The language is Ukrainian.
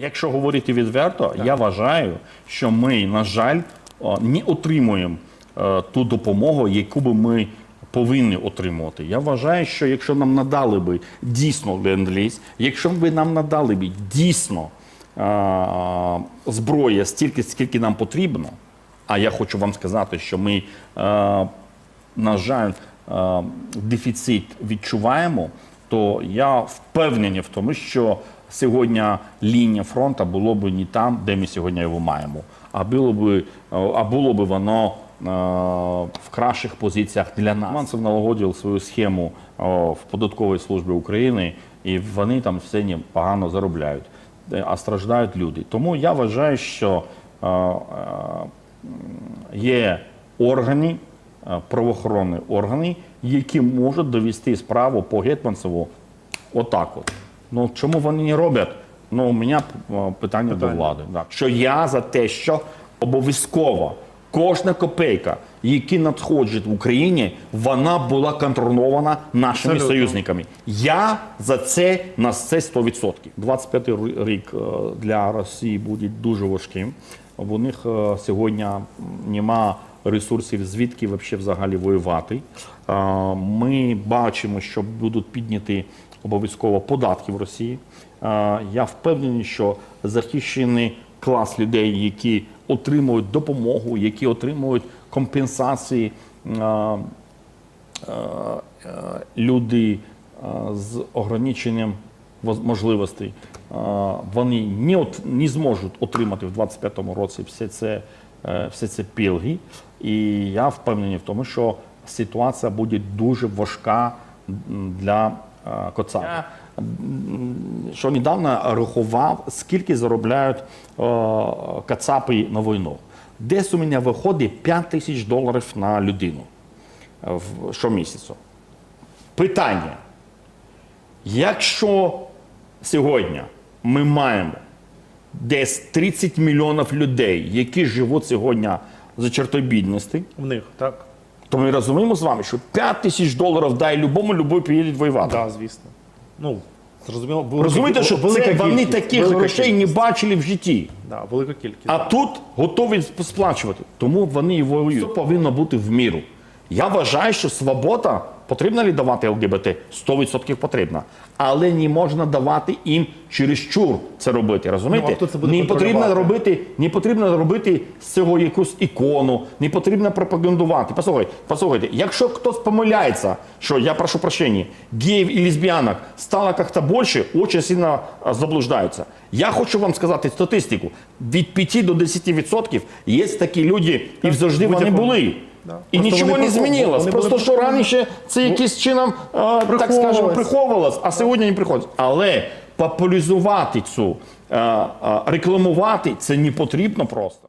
Якщо говорити відверто, я вважаю, що ми, на жаль, не отримуємо е, ту допомогу, яку би ми повинні отримувати. Я вважаю, що якщо нам надали би дійсно ленд-ліз, якщо б нам надали би дійсно е, зброя стільки, скільки нам потрібно, а я хочу вам сказати, що ми, е, на жаль, дефіцит відчуваємо, то я впевнений в тому, що сьогодні лінія фронту було б не там, де ми сьогодні його маємо, а було б, е, а було б воно е, в кращих позиціях для нас. Мансов налагодив свою схему в податковій службі України, і вони там все погано заробляють, Е, а страждають люди. Тому я вважаю, що е, е, є органи, е, правоохоронні органи, які можуть довести справу по Гетманцеву отак от. Ну чому вони не роблять? Ну, у мене е, питання, до влади. Так. Що я за те, що обов'язково кожна копейка, які надходять в Україні, вона була контрольована нашими Абсолютно. союзниками. Я за це на це 100%. 25 й рік е, для Росії буде дуже важким. У них е, сьогодні нема ресурсів, звідки взагалі воювати. Ми бачимо, що будуть підняті обов'язково податки в Росії. Я впевнений, що захищений клас людей, які отримують допомогу, які отримують компенсації. люди з ограниченням можливостей, вони не, от, не зможуть отримати в 25-му році все це, е, все це пільги. І я впевнений в тому, що ситуація буде дуже важка для е, Коцаби. Я, що недавно рахував, скільки заробляють е, кацапи на війну. Десь у мене виходить 5 тисяч доларів на людину е, щомісяцю. Питання. Якщо сьогодні ми маємо десь 30 мільйонів людей, які живуть сьогодні за чертою бідності, В них, так? То ми розуміємо з вами, що 5 тисяч доларів дай любому, любой приїде воювати. Так, звісно. Ну, зрозуміло, були, Розумієте, що велика це, вони кількість, таких велика грошей не кількість. бачили в житті. Да, велика кількість. А да. тут готові сплачувати. Тому вони і воюють. Все повинно бути в міру. Я вважаю, що свобода потрібно ли давати ЛГБТ? 100% потрібна. Але не можна давати їм чересчур це робити. Розумієте? Ну, це не потрібно робити, не потрібно робити з цього якусь ікону, не потрібно пропагандувати. Послухайте, послухайте, якщо хтось помиляється, що я прошу прощения, геїв і лесбіянок стало як-то більше, дуже сильно заблуждаються. Я хочу вам сказати статистику. Від 5 до 10% є такі люди, і завжди вони були. І Просто нічого вони не прихов- змінилось. вони Просто були що раніше це якийсь чином, е, так скажемо, Приховувалось. приховувалось, а сьогодні не приходить. Але популяризувати цю, е, е, рекламувати це не потрібно просто.